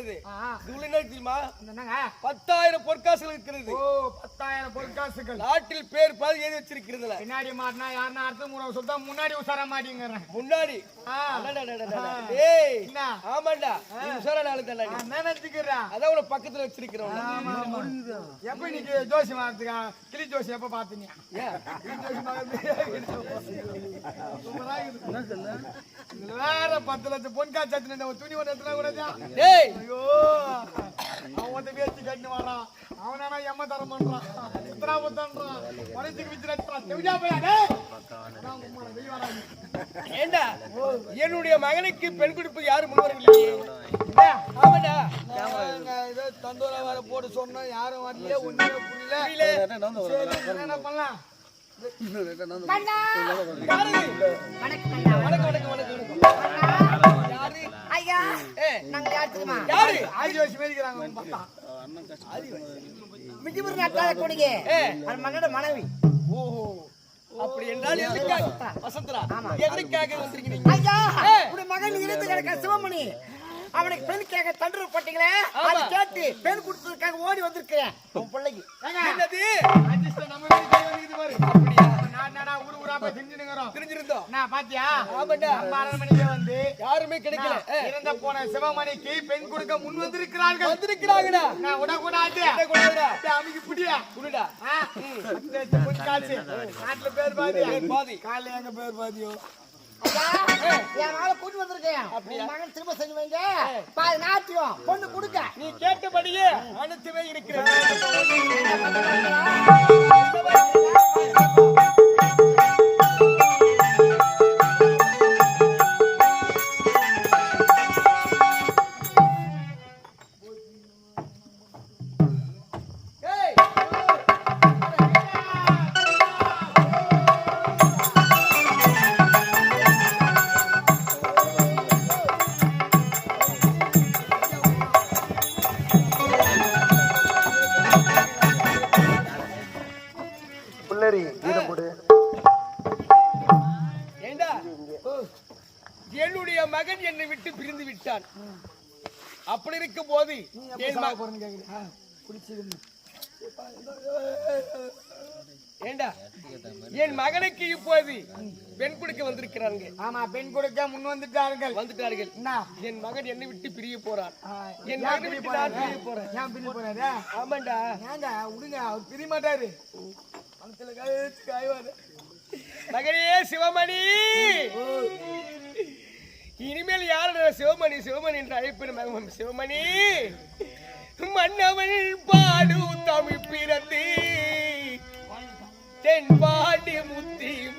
இதுல என்ன தெரியுமா? பத்தாயிரம் பொற்காசுகள் இருக்கிறது. ஓ பத்தாயிரம் பொற்காசுகள். நாட்டில் பேர் பாதி எழுதி வச்சிருக்கிறதுல. பின்னாடி மாட்டினா யாருன்னா அடுத்த முறை சொல்லிட்டா முன்னாடி உசார மாட்டேங்கிறேன். முன்னாடி? ஆமாண்டா. நீ உசாரா நாளு தானே நினைச்சுக்கிறேன் அதான் உன பக்கத்துல வச்சிருக்கிறோம் எப்ப இன்னைக்கு ஜோசி மாறதுக்கா கிளி ஜோசி எப்ப பாத்தீங்க வேற பத்து லட்சம் பொன் காசு எடுத்துன்னு ஒரு துணி ஒன்று எடுத்துனா கூட டேய் ஐயோ. அவன் வந்து வேஸ்ட் கட்டினு வரான் அவனானா எம்ம தரம் பண்றான் இத்தனா பண்றான் மனசுக்கு விச்சு நட்டுறான் செவிடா போயா டேய்? அதான் உம்மால வெளிய வராது ஏண்டா என்னுடைய மகனுக்கு பெண் கொடுப்பு யாரும் முன்வரவில்லையே ஆமாடா ஏதோ தந்தூரா வர போட்டு சொன்னோம் யாரும் வரலையே ஒண்ணுமே புரியல. என்ன பண்ணலாம்? வணக்கம். வணக்கம் வணக்கம் வணக்கம். ஐயா. நாங்க யார் தெரியுமா? யாரு? ஆதி பார்த்தா கொடிங்க. ஏ. அந்த மன்னோட மனைவி. ஓஹோ. அப்படி என்றால் எதற்காக வசந்தரா எதற்காக வந்திருக்கிறீங்க? ஐயா. உடைய மகன் இருந்து கிடக்க சிவமணி. அவனுக்கு பெண் கேட்க தண்டு போட்டீங்களே. அது கேட்டு பெண் கொடுத்ததுக்காக ஓடி வந்திருக்கிறேன். உன் பிள்ளைக்கு. என்னது? பாத்தியா? நம்ம வந்து யாருமே கிடைக்கல. இறந்த போன சிவமணிக்கு பெண் கொடுக்க முன் வந்திருக்கிறார்கள். வந்திருக்கிறாங்கடா நான் விடக்கூடாது. அமுக்கி பிடியா. காசு. நாட்டுல பேர் பாதி. காலைல எங்க பேர் பாதியோ? கூட்டி வந்திருக்கேன். மகன் திரும்ப செஞ்சு வைங்க. பாதி நாட்டியம் பொண்ணு கொடுக்க. நீ கேட்டபடியே அனைத்துமே இருக்கிறது ஏண்டா? என்னுடைய மகன் என்னை விட்டு பிரிந்து விட்டான். அப்படி இருக்கும் போது என். ஏண்டா? மகனுக்கு இப்போது பெண் கொடுக்க வந்திருக்கிறாங்க. ஆமா பெண் கொடுக்க முன் வந்துட்டார்கள். வந்துட்டார்கள். என் மகன் என்னை விட்டு பிரிய போறான். என் மகனை பிரிய விட்டு நான் போறாரு? பிரிய போறேன். ஏன் பிரிய போறாரு? ஆமாண்டா. ஏங்க விடுங்க அவர் பிரிய மாட்டாரு. மகனே சிவமணி! இனிமேல் யாரோட சிவமணி சிவமணி என்று அழைப்பேன் சிவமணி? மன்னவன் பாடு தமிழ் பிறந்து தென்பாண்டி முத்தியும்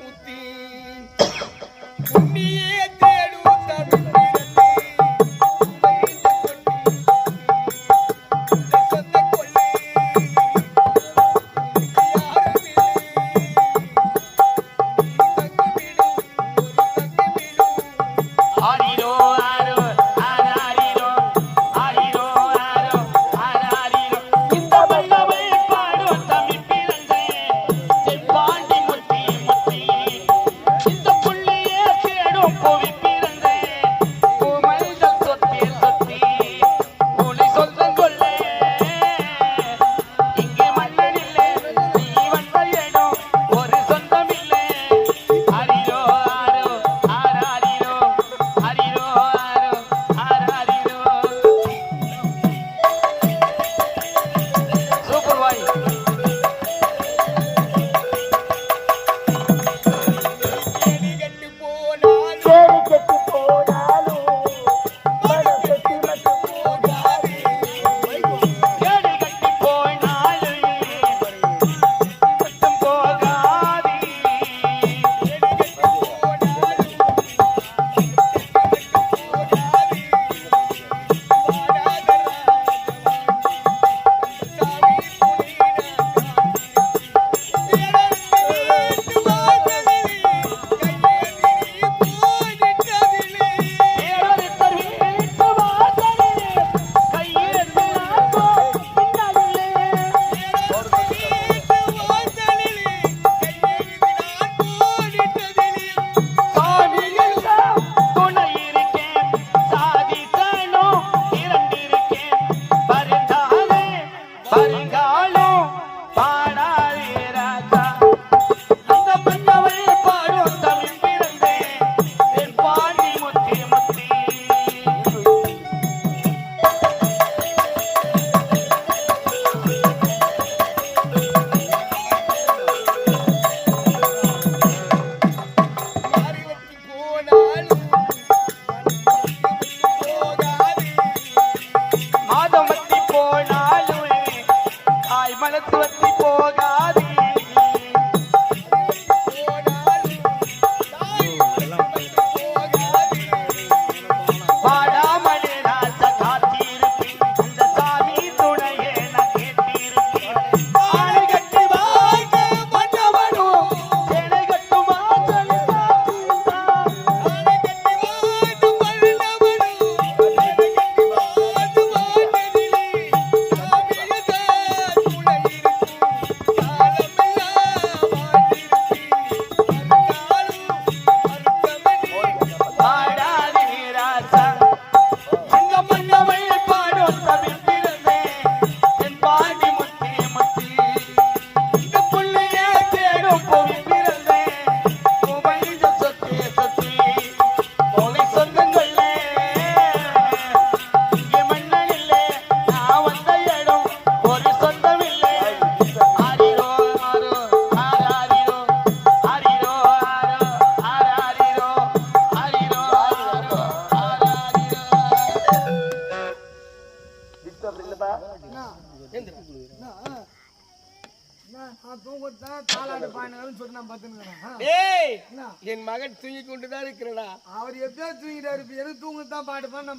என் மகன் தூங்கி கொண்டுதான் இருக்கிறடா. அவர் எப்படியோ தூங்கிட்டாரு இப்ப எதுக்கு தூங்கத்தான் பாட்டு பண்ண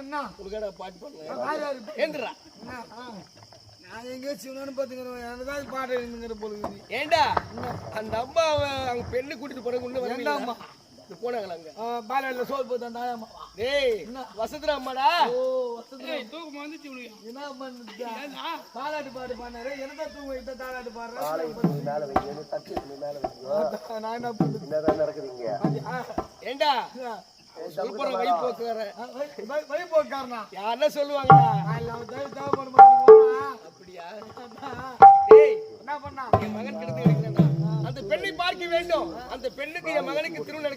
நான் உனக்கடா பாட்டு பண்ண யார் யாரு இப்ப? ஏன்றா என்ன, ஆ. நான் எங்கேயோ சிவனு பார்த்துக்கிறேன் எனக்கு பாட்டு எழுந்துங்கிற பொழுது. ஏண்டா? அந்த அம்மா அவ- அவங்க பெண்ணு கூட்டிட்டு கொண்டு வரல அம்மா? போனாங்களா அங்க? தாயாமா டேய் வசதுரா அம்மாடா? ஓ வசதி தூக்கம் வந்துச்சு உனக்கு. என்ன பண்ணுதா தாலாட்டு பாடினாரு. என்னதான் தூங்க தாலாட்டு நான் என்ன பண்ணுறது? ஏண்டா? சொல்புற வை நான் தேவை தேவைப்படும் போனா அப்படியா? டேய் என்ன பண்ணா? என் மகன் கிடக்கிறா அந்த பெண்ணை பார்க்க வேண்டும். அந்த பெண்ணுக்கு என் மகனுக்கு திருமணம்